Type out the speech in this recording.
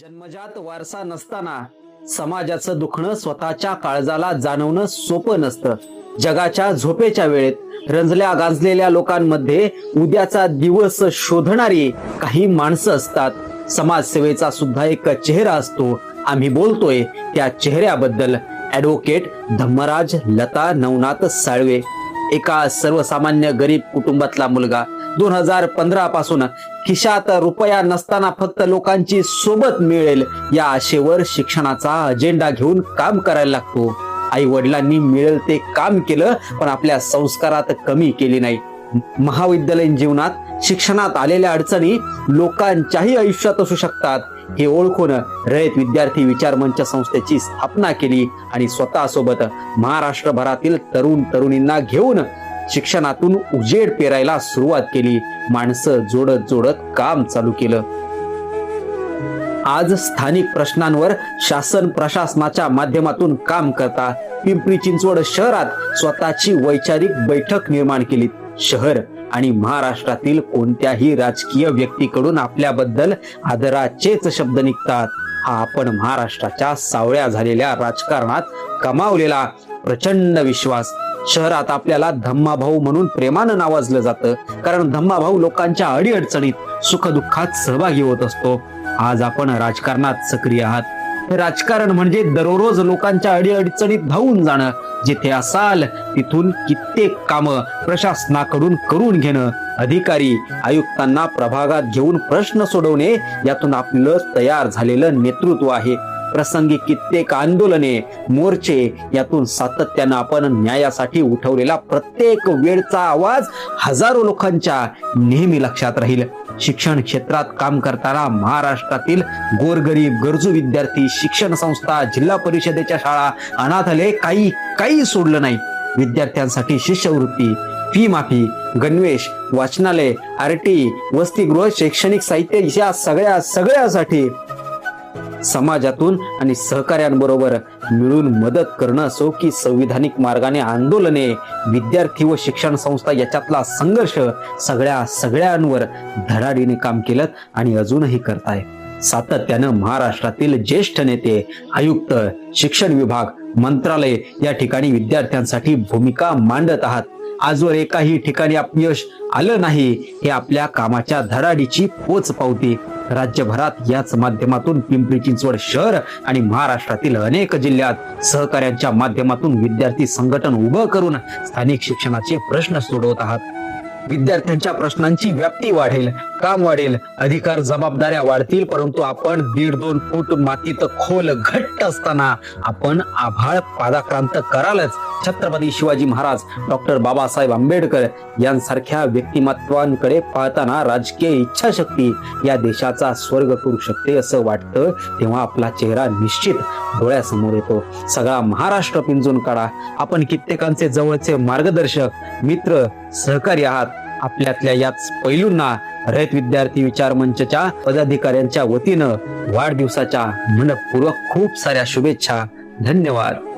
जन्मजात वारसा नसताना समाजाचं दुखणं स्वतःच्या काळजाला जाणवणं सोपं नसतं. जगाच्या झोपेच्या वेळेत रंजल्या गाजलेल्या लोकांमध्ये उद्याचा दिवस शोधणारी काही माणसं असतात. समाजसेवेचा सुद्धा एक चेहरा असतो. आम्ही बोलतोय त्या चेहऱ्याबद्दल. ऍडव्होकेट धम्मराज लता नवनाथ साळवे. एका सर्वसामान्य गरीब कुटुंबातला मुलगा. दोन हजार पंधरा पासून खिशात रुपया नसताना फक्त लोकांची सोबत मिळेल. या आशेवर शिक्षणाचा अजेंडा घेऊन काम करायला लागतो. आई वडिलांनी मिळेल ते काम केलं पण आपल्या संस्कारात कमी केली नाही. महाविद्यालयीन जीवनात शिक्षणात आलेल्या अडचणी लोकांच्याही आयुष्यात असू शकतात. हे ओळखून रयत विद्यार्थी विचार मंच संस्थेची स्थापना केली आणि स्वतःसोबत महाराष्ट्रभरातील तरुण तरुणींना घेऊन शिक्षणातून उजेड पेरायला सुरुवात केली. माणसं जोडत जोडत काम चालू केलं. आज स्थानिक प्रश्नांवर शासन प्रशासनाच्या माध्यमातून काम करता. पिंपरी चिंचवड शहरात स्वतःची वैचारिक बैठक निर्माण केली शहर आणि महाराष्ट्रातील कोणत्याही राजकीय व्यक्तीकडून आपल्याबद्दल आदराचेच शब्द निघतात. हा आपण महाराष्ट्राच्या सावळ्या झालेल्या राजकारणात कमावलेला प्रचंड विश्वास. शहरात आपल्याला धम्माभाऊ म्हणून प्रेमानं नावाजलं जातं. कारण धम्माभाऊ लोकांच्या अडीअडचणीत सुखदुःखात सहभागी होत असतो. आज आपण राजकारणात सक्रिय आहात. राजकारण म्हणजे दररोज लोकांच्या अडीअडचणीत धावून जाणं. जिथे असाल तिथून कित्येक कामं प्रशासनाकडून करून घेणं. अधिकारी आयुक्तांना प्रभागात घेऊन प्रश्न सोडवणे यातून आपलं तयार झालेलं नेतृत्व आहे. प्रसंगी कित्येक आंदोलने मोर्चे यातून सातत्यानं आपण न्यायासाठी उठवलेला प्रत्येक वेळचा आवाज हजारो लोकांच्या नेहमी लक्षात राहील. शिक्षण क्षेत्रात काम करताना महाराष्ट्रातील गोरगरीब गरजू विद्यार्थी शिक्षण संस्था जिल्हा परिषदेच्या शाळा अनाथालय काही काही सोडलं नाही. विद्यार्थ्यांसाठी शिष्यवृत्ती फी माफी गणवेश वाचनालय आरटी वसतिगृह शैक्षणिक साहित्य या सगळ्या सगळ्यासाठी समाजातून आणि सहकार्यांबरोबर मिळून मदत करणं असो की संविधानिक मार्गाने आंदोलने विद्यार्थी व शिक्षण संस्था याच्यातला संघर्ष सगळ्या सगळ्यांवर धडाडीने काम केलं आणि अजूनही करताय. सातत्यानं महाराष्ट्रातील ज्येष्ठ नेते आयुक्त शिक्षण विभाग मंत्रालय या ठिकाणी विद्यार्थ्यांसाठी भूमिका मांडत आहात. आजवर एकाही ठिकाणी अपयश आलं नाही हे आपल्या कामाच्या धडाडीची पोच पावते. राज्यभरात याच माध्यमातून पिंपरी चिंचवड शहर आणि महाराष्ट्रातील अनेक जिल्ह्यात सहकार्यांच्या माध्यमातून विद्यार्थी संघटन उभं करून स्थानिक शिक्षणाचे प्रश्न सोडवत आहात. विद्यार्थ्यांच्या प्रश्नांची व्याप्ती वाढेल. काम वाढेल अधिकार जबाबदाऱ्या वाढतील परंतु आपण दीड दोन फूट मातीत खोल घट्ट असताना आपण आभाळ पादाक्रांत करालच. छत्रपती शिवाजी महाराज डॉक्टर बाबासाहेब आंबेडकर यांसारख्या व्यक्तिमत्वांकडे पाहताना राजकीय इच्छाशक्ती या देशाचा स्वर्ग करू शकते असं वाटतं तेव्हा आपला चेहरा निश्चित डोळ्यासमोर येतो. सगळा महाराष्ट्र पिंजून काढा. आपण कित्येकांचे जवळचे मार्गदर्शक मित्र सहकारी आहात. आपल्यातल्या याच पैलूंना रयत विद्यार्थी विचार मंचच्या पदाधिकाऱ्यांच्या वतीनं वाढदिवसाच्या मनपूर्वक खूप साऱ्या शुभेच्छा. धन्यवाद.